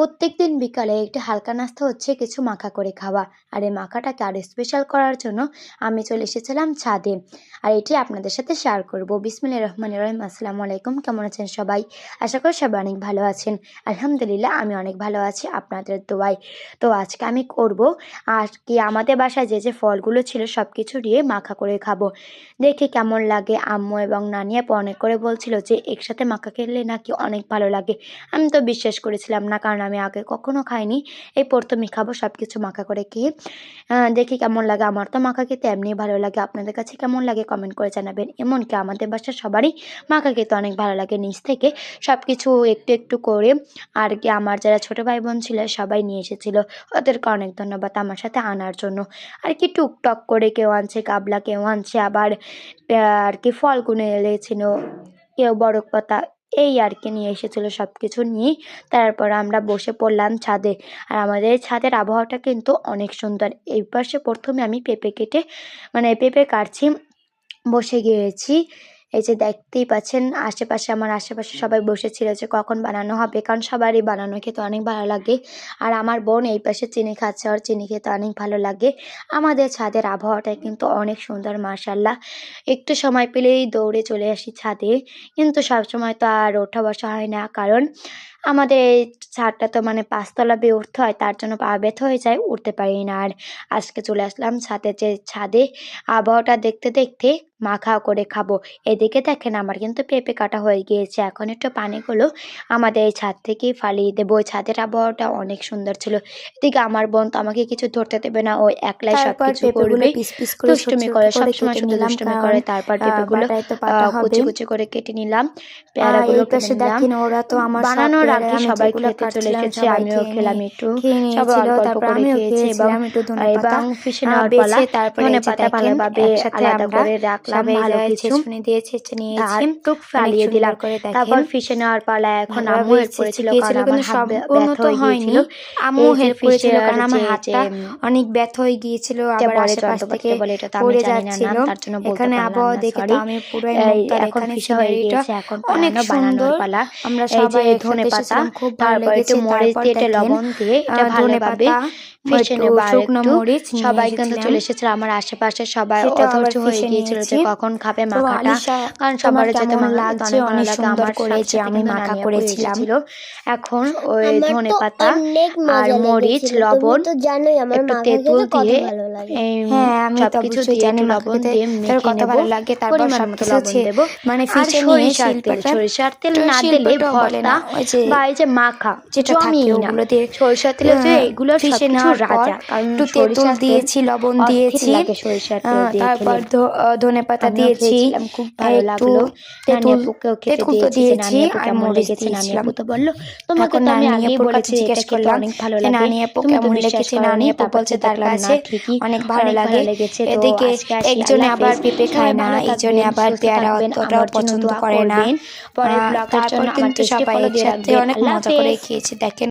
প্রত্যেকদিন বিকালে একটি হালকা নাস্তা হচ্ছে, কিছু মাখা করে খাওয়া। আর এই মাখাটাকে আরও স্পেশাল করার জন্য আমি চলে এসেছিলাম ছাদে। আর এটি আপনাদের সাথে শেয়ার করব। বিসমিল্লা রহমান রহিম। আসসালামু আলাইকুম। কেমন আছেন সবাই? আশা করি সবাই অনেক ভালো আছেন। আলহামদুলিল্লাহ, আমি অনেক ভালো আছি আপনাদের দোয়ায়। তো আজকে আমি করব আর কি আমাদের বাসায় যে যে ফলগুলো ছিল সব কিছু দিয়ে মাখা করে খাব। দেখে কেমন লাগে। আম্মু এবং নানি আপু অনেক করে বলছিল যে, একসাথে মাখা খেলে নাকি অনেক ভালো লাগে। আমি তো বিশ্বাস করেছিলাম না, কারণ আমি আগে কখনো খাইনি। এই প্রথমে খাব সব কিছু মাখা করে খেয়ে দেখি কেমন লাগে। আমার তো মাখা খেতে এমনি ভালো লাগে। আপনাদের কাছে কেমন লাগে কমেন্ট করে জানাবেন। এমনকি আমাদের বাসার সবারই মাখা খেতে অনেক ভালো লাগে নিচ থেকে। সব কিছু একটু একটু করে আর কি আমার যারা ছোটো ভাই বোন ছিল, সবাই নিয়ে এসেছিল। ওদেরকে অনেক ধন্যবাদ আমার সাথে আনার জন্য। আর কি টুকটক করে কেউ আনছে কাবলা কেউ আনছে, আবার আর কি ফল গুনে কেউ বরফ পাতা এই আর কি নিয়ে এসেছিল সব কিছু নিয়ে। তারপর আমরা বসে পড়লাম ছাদে। আর আমাদের ছাদের আবহাওয়াটা কিন্তু অনেক সুন্দর। এই পাশে প্রথমে আমি পেঁপে কেটে মানে পেঁপে কাটছি, বসে গিয়েছি। এই যে দেখতেই পাচ্ছেন আশেপাশে আমার আশেপাশে সবাই বসেছিল যে কখন বানানো হবে কারণ সবারই বানানো খেতে অনেক ভালো লাগে। আর আমার বোন এই পাশে চিনি খাচ্ছে আর চিনি খেতে অনেক ভালো লাগে। আমাদের ছাদের আবহাওয়াটা কিন্তু অনেক সুন্দর মার্শাল্লাহ একটু সময় পেলেই দৌড়ে চলে আসি ছাদে কিন্তু সবসময় তো আর ওঠা বসা হয় না কারণ আমাদের এই ছাদটা তো মানে পাঁচতলা বেয়ে উঠতে হয় তার জন্য পা ব্যথা হয়ে যায় উঠতে পারি না। আর আজকে চলে আসলাম ছাদে যে ছাদে আবহাওয়াটা দেখতে দেখতে মাখা করে খাব। এদিকে দেখেন আমার কিন্তু পেঁপে কাটা হয়ে গিয়েছে এখন একটু পানিগুলো আমাদের এই ছাদ থেকেই ফালিয়ে দেবো। ওই ছাদের আবহাওয়াটা অনেক সুন্দর ছিল। এদিকে আমার বোন তো আমাকে কিছু ধরতে দেবে না ওই একলাই সব কিছু করবে। দুষ্টুমি করে সবসময় শুধু দুষ্টুমি করে তারপর পেঁপেগুলো কুচি কুচি করে কেটে নিলাম পেয়ারাগুলো কেটে নিলাম। বানানোর সবাই খেতে চলে এসেছে আমিও খেলাম একটু। সবাই অল্প অল্প করে খেয়েছে এবং পাতা ফিশে নেওয়ার পালা ধনে পাতা ভালোভাবে আলাদা করে রাখলাম ভালো কিছু ছেঁচুনি দিয়ে নিয়েছি অনেক ফালিয়ে দিলাম। তারপর ফিশে নেওয়ার পালা এখন আম্মু হেল্প করেছিল কারণ আমার হাত সম্পূর্ণ ব্যথা তো হয়ে হয়নি। গিয়েছিল। আম্মু হেল্প করেছিল কারণ আমার হাতটা অনেক ব্যথা হয়ে গিয়েছিল আবার আশেপাশ থেকে বলে এটা পড়ে যাচ্ছিল। তার জন্য এখানে আবহাওয়া দেখে তো আমি পুরো এখন ফিশে হয়ে গিয়েছে এখন অনেক সুন্দর পালা আমরা সবাই ধনে একসাথে পাতা তারপর একটু মরিচ দিয়ে এটা লবণ দিয়ে এটা ভালোভাবে শুকনো মরিচ সবাই কিন্তু চলে এসেছিল আমার আশেপাশে সবাই অধৈর্য হয়ে গিয়েছিল যে কখন খাবে মাখাটা। কারণ সবার যেতে লাগছে? অনেক সুন্দর আমার করে যে আমি মাখা করেছিলাম। এখন ওই ধনে পাতা আর মরিচ লবণ একটু তেঁতুল দিয়ে। হ্যাঁ সবকিছু দিয়ে জানি একটু লবণ দিয়ে মেখে লাগে তারপর পরিমাণ মতো লবণ দেব। মানে ফিশে নিয়ে সরিষার তেল সরিষার তেল না দিলে ভর্তা না, বা এই যে মাখা যেটা থাকে ওগুলো দিয়ে সরিষার তেলে যে এগুলো ফিশে নেওয়ার রাজা। একটু তেঁতুল দিয়েছি লবণ দিয়েছি। দিয়ে তারপর ধনে পাতা দিয়েছি খুব ভালো লাগল। নানি তেঁতুল আপুকেও খেতে তেঁতুল তো দিয়েছি যে দিয়েছি নানি আপু আর মরিচ দিয়েছিলাম। তো বলল তোমাকে তো আমি নানি বলেছি জিজ্ঞেস করলাম অনেক ভালো লাগে। নানি আপু কেমন লেগেছে? নানি আপু বলছে তার কাছে অনেক ভালো লাগে। এদিকে একজনে আবার হাফেজ। পেঁপে খায় না একজনে আবার পেয়ারা অতটাও পছন্দ করে না। তারপর কিন্তু সবাই একসাথে অনেক মজা করে খেয়েছি দেখেন।